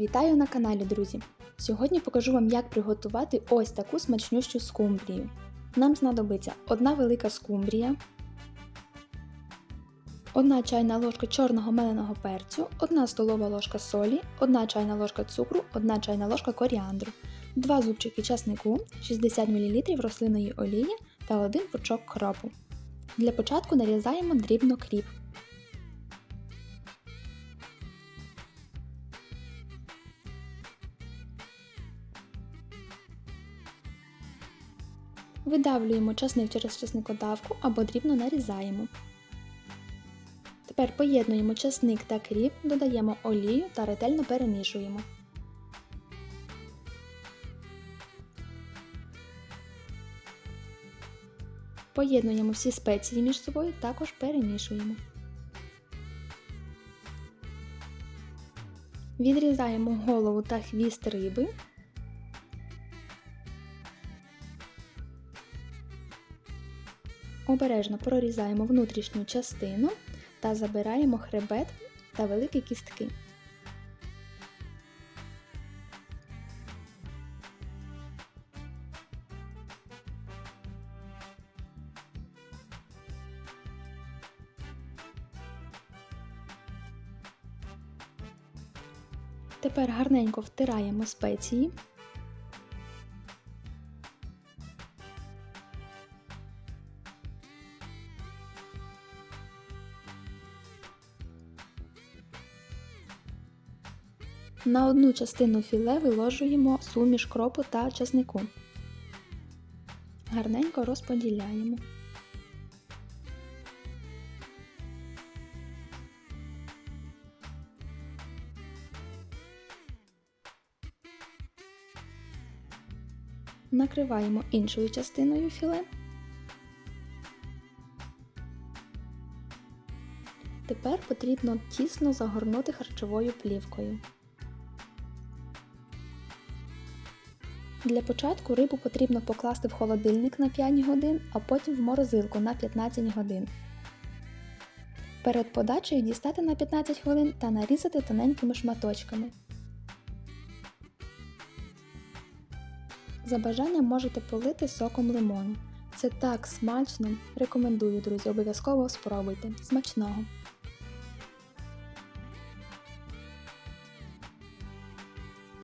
Вітаю на каналі, друзі! Сьогодні покажу вам, як приготувати ось таку смачнющу скумбрію. Нам знадобиться одна велика скумбрія, одна чайна ложка чорного меленого перцю, одна столова ложка солі, одна чайна ложка цукру, одна чайна ложка коріандру, 2 зубчики часнику, 60 мл рослинної олії та 1 пучок кропу. Для початку нарізаємо дрібно кріп. Видавлюємо часник через часникодавку або дрібно нарізаємо. Тепер поєднуємо часник та кріп, додаємо олію та ретельно перемішуємо. Поєднуємо всі спеції між собою, також перемішуємо. Відрізаємо голову та хвіст риби. Обережно прорізаємо внутрішню частину та забираємо хребет та великі кістки. Тепер гарненько втираємо спеції. На одну частину філе виложуємо суміш кропу та часнику. Гарненько розподіляємо. Накриваємо іншою частиною філе. Тепер потрібно тісно загорнути харчовою плівкою. Для початку рибу потрібно покласти в холодильник на 5 годин, а потім в морозилку на 15 годин. Перед подачею дістати на 15 хвилин та нарізати тоненькими шматочками. За бажанням можете полити соком лимону. Це так смачно! Рекомендую, друзі, обов'язково спробуйте. Смачного!